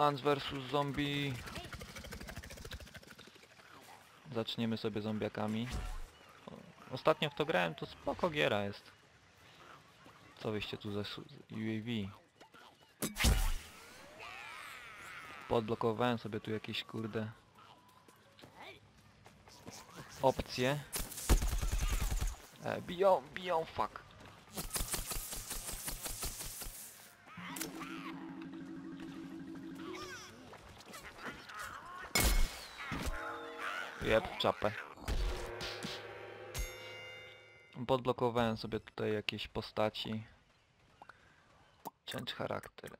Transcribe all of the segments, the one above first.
Plants vs Zombie. Zaczniemy sobie zombiakami. Ostatnio w to grałem, to spoko giera jest. Co wyście tu ze UAV? Podblokowałem sobie tu jakieś kurde opcje. E, biją, biją, fuck. Jeb, czapę. Podblokowałem sobie tutaj jakieś postaci. Change charakter.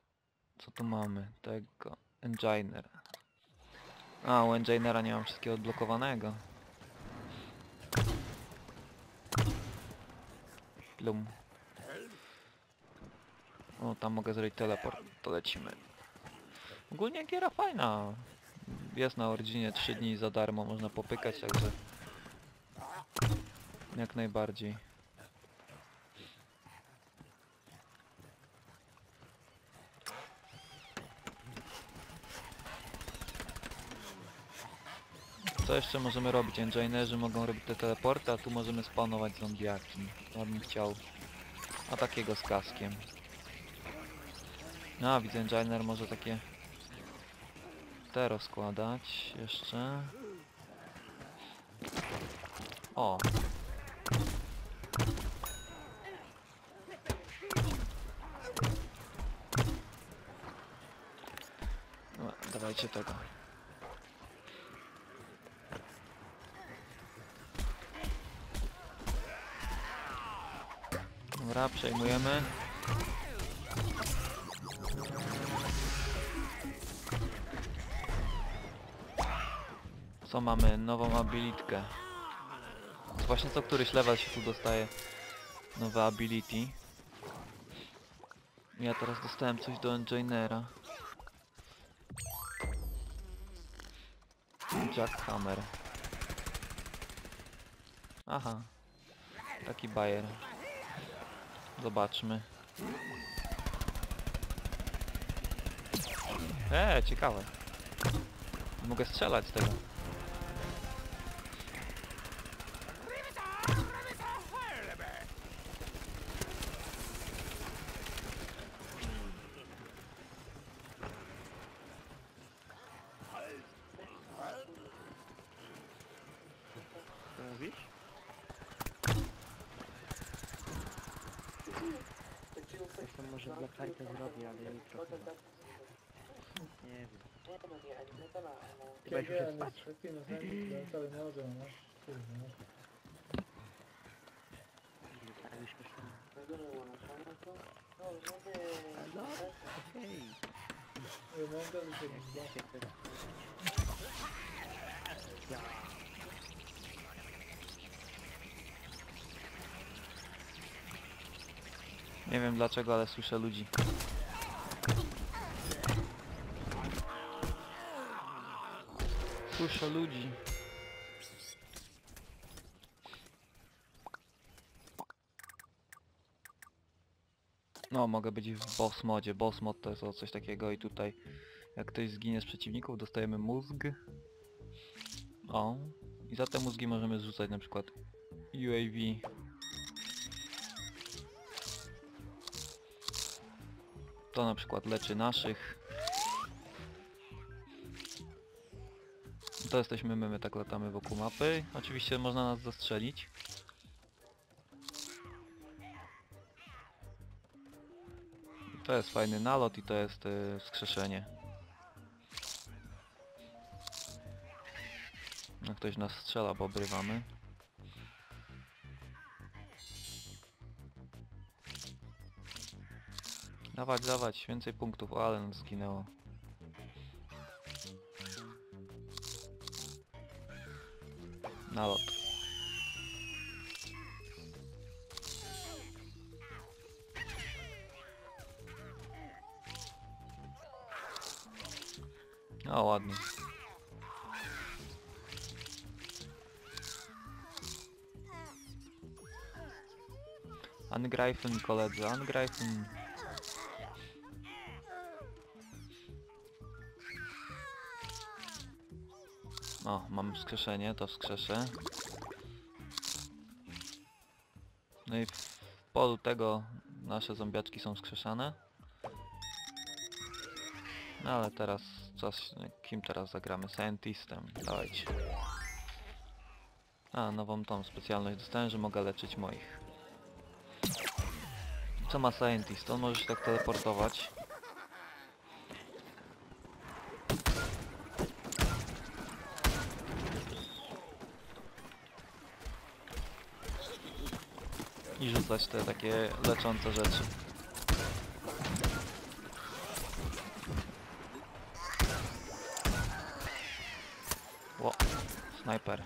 Co tu mamy? Tego. Enginer. A, u Enginera nie mam wszystkiego odblokowanego. Plum. O, tam mogę zrobić teleport. To lecimy. Ogólnie giera fajna. Jest na Originie 3 dni za darmo, można popykać, także... Jak najbardziej. Co jeszcze możemy robić? Engineerzy mogą robić te teleporty, a tu możemy spawnować zombiaki. Ja bym chciał... A takiego z kaskiem. A, widzę, Engineer może takie... Te rozkładać jeszcze. O! No, dawajcie tego. Dobra, przejmujemy. Co mamy? Nową abilitkę. Właśnie co któryś level się tu dostaje nowe ability. Ja teraz dostałem coś do Enginera. Jackhammer. Aha. Taki bajer. Zobaczmy. Eee, ciekawe. Mogę strzelać tego. Co mówisz? Coś tam może dla fajta zrobię, ale jutro chyba. Nie wiem. Spać. Ja. Nie wiem dlaczego, ale słyszę ludzi. Słyszę ludzi. No, mogę być w boss modzie. Boss mod to jest o coś takiego i tutaj jak ktoś zginie z przeciwników, dostajemy mózg. O. I za te mózgi możemy zrzucać na przykład UAV To na przykład leczy naszych. To jesteśmy my, my tak latamy wokół mapy. Oczywiście można nas zastrzelić. To jest fajny nalot i to jest y, wskrzeszenie. No ktoś nas strzela, bo obrywamy. Dawać, dawać, więcej punktów, o, ale nam zginęło. Nalot. O, ładnie. Angreifen, koledzy, angreifen. O, mam wskrzeszenie, to wskrzeszę. No i w polu tego nasze zombiaczki są wskrzeszane. No ale teraz czas... Kim teraz zagramy? Scientistem. Dawajcie. A, nową tą specjalność dostałem, że mogę leczyć moich. Co ma Scientist? On może się tak teleportować. I rzucać te takie leczące rzeczy. Ło, snajper.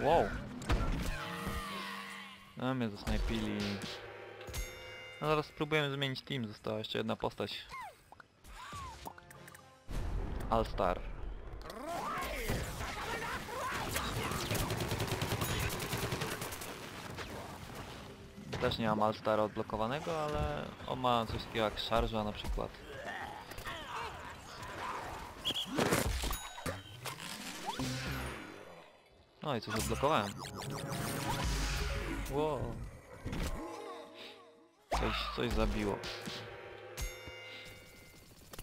Wow. No mnie zasnajpili. No zaraz spróbujemy zmienić team, została jeszcze jedna postać. All Star. Też nie mam All Star odblokowanego, ale on ma coś takiego jak szarża na przykład. No i coś odblokowałem. Wow. Coś, coś zabiło.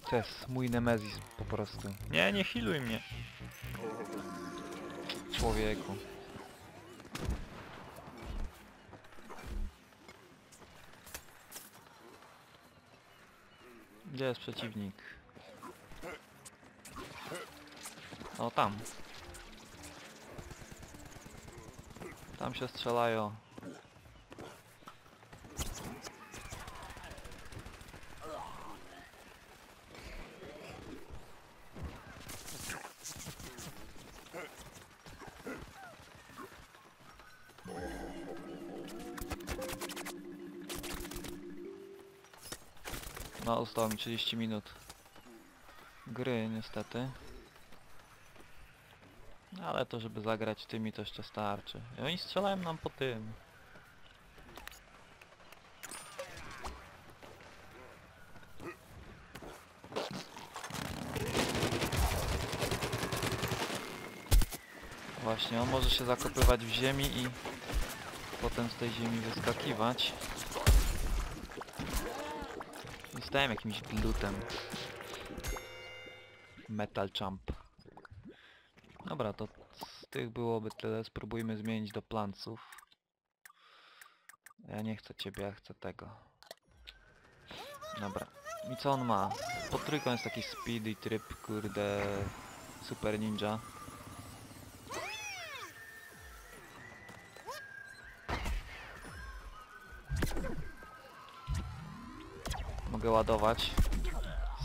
To jest mój Nemezis po prostu. Nie, nie healuj mnie. Człowieku. Gdzie jest przeciwnik? O, tam. Tam się strzelają. Zostało mi 30 minut gry niestety. Ale to żeby zagrać tymi to jeszcze starczy. I oni strzelają nam po tym. Właśnie, on może się zakopywać w ziemi i potem z tej ziemi wyskakiwać. Zostałem jakimś glutem. Metal Jump. Dobra, to z tych byłoby tyle. Spróbujmy zmienić do planców. Ja nie chcę ciebie, ja chcę tego. Dobra. I co on ma? Pod trójką jest taki speedy tryb, kurde... Super ninja. Mogę ładować.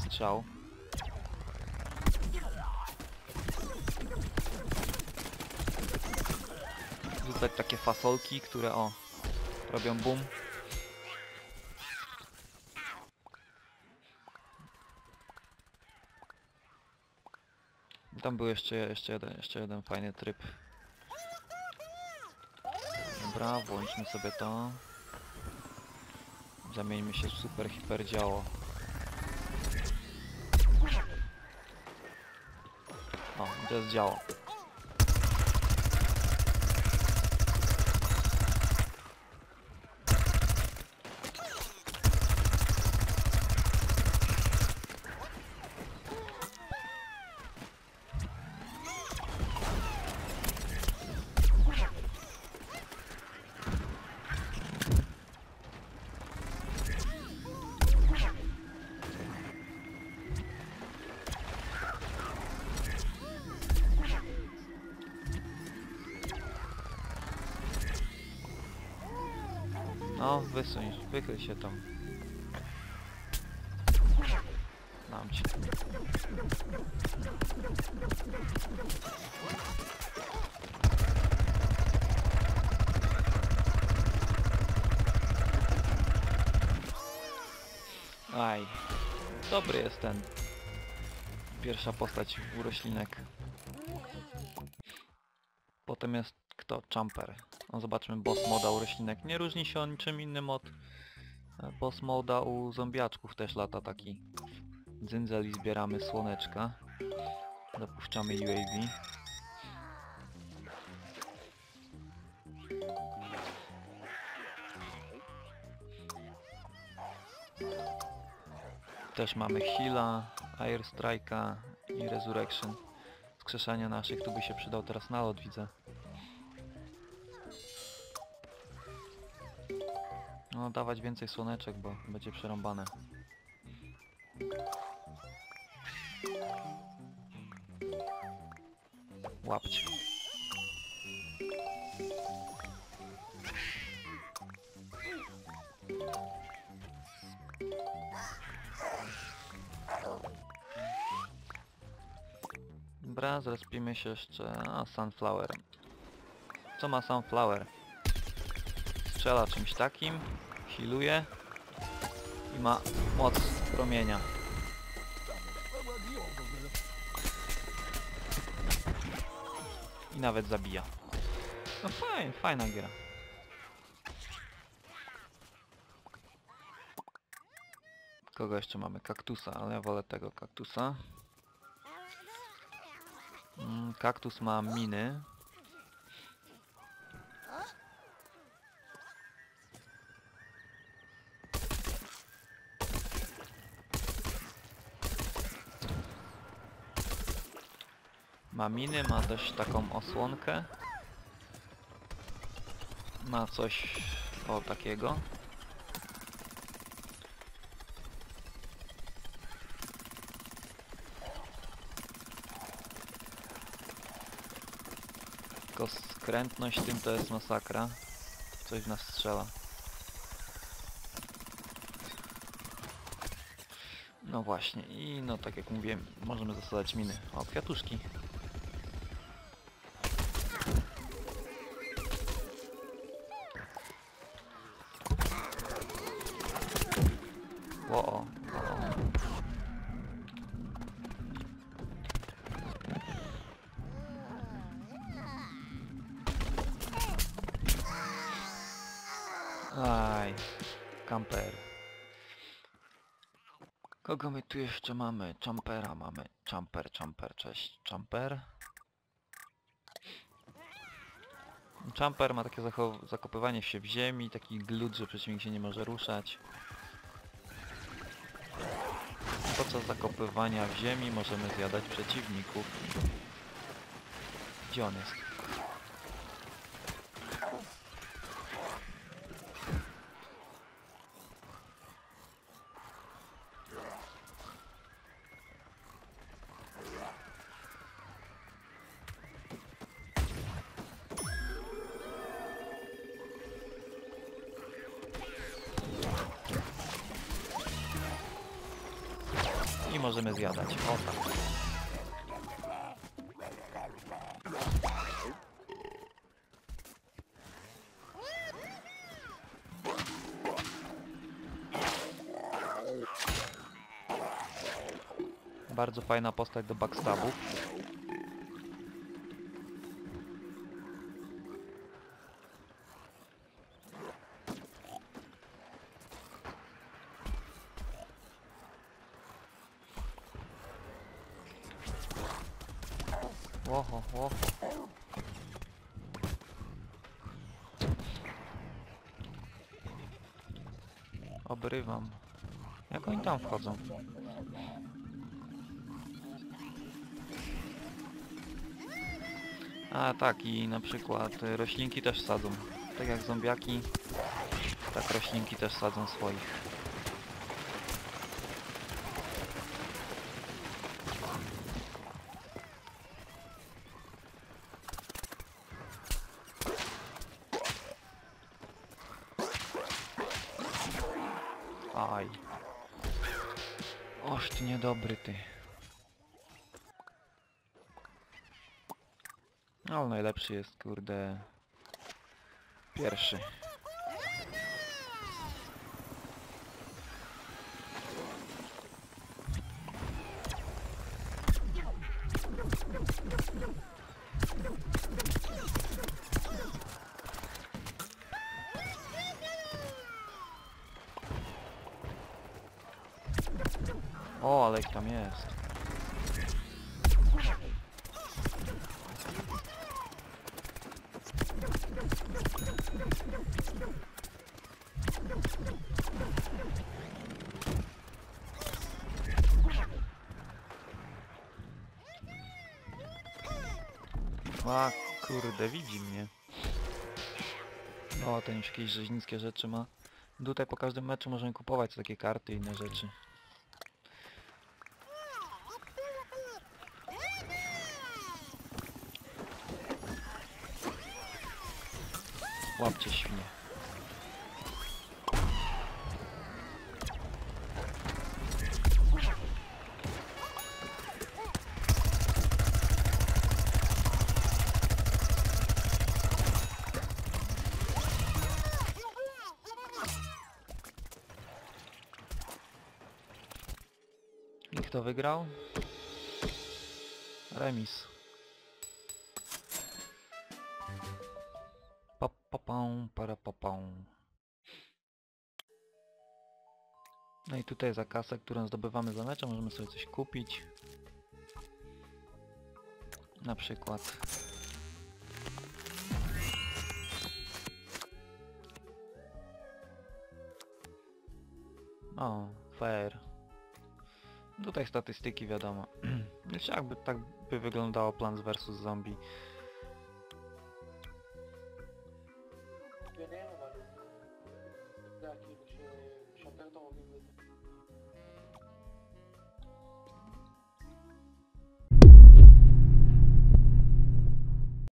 Strzał. Rzucać takie fasolki, które o robią boom. Tam był jeszcze, jeszcze, jeden, jeszcze jeden fajny tryb. Dobra, włączmy sobie to. Zamieńmy się w super hiper działo. O, to jest działo. No, wysuń, wychyl się tam. Mam cię. Aj, dobry jest ten. Pierwsza postać u roślinek. Potem jest kto? Jumper. No zobaczmy boss moda u roślinek. Nie różni się on niczym innym od E, Boss moda u zombiaczków też lata taki dzyndzel i zbieramy słoneczka. Dopuszczamy UAV. Też mamy Heala, Air Strike'a i Resurrection. Skrzeszania naszych, tu by się przydał teraz nalot, widzę. No, dawać więcej słoneczek, bo będzie przerąbane. Łapcie. Dobra, zrespimy się jeszcze... A, Sunflower. Co ma Sunflower? Strzela czymś takim, healuje i ma moc promienia. I nawet zabija. No fajna, fajna gra. Kogo jeszcze mamy? Kaktusa, ale ja wolę tego kaktusa. Mm, kaktus ma miny. Ma miny, ma też taką osłonkę. Ma coś o takiego. Tylko skrętność tym to jest masakra. Coś w nas strzela. No właśnie i no tak jak mówiłem, możemy zasadać miny. O, kwiatuszki. Tu jeszcze mamy? Champera mamy. Champer, champer, cześć. Champer. Champer ma takie zakopywanie się w ziemi, taki glut, że przeciwnik się nie może ruszać. Podczas zakopywania w ziemi możemy zjadać przeciwników. Gdzie on jest? Możemy zjadać. O tak. Bardzo fajna postać do backstabów. Łoho, łoho. Obrywam. Jak oni tam wchodzą? A tak i na przykład y, roślinki też sadzą. Tak jak zombiaki, tak roślinki też sadzą swoich. Aj. Oż ty ty. Ale najlepszy jest kurde pierwszy. O, ale ich tam jest. A kurde, widzi mnie. O, ten już jakieś rzeźnickie rzeczy ma. Tutaj po każdym meczu możemy kupować takie karty i inne rzeczy. Łapcie świnie. I kto wygrał? Remis. Tutaj za kasę, którą zdobywamy za meczem, możemy sobie coś kupić. Na przykład. O, fair. Tutaj statystyki wiadomo. Wiecie, jakby tak by wyglądało Plants vs Zombie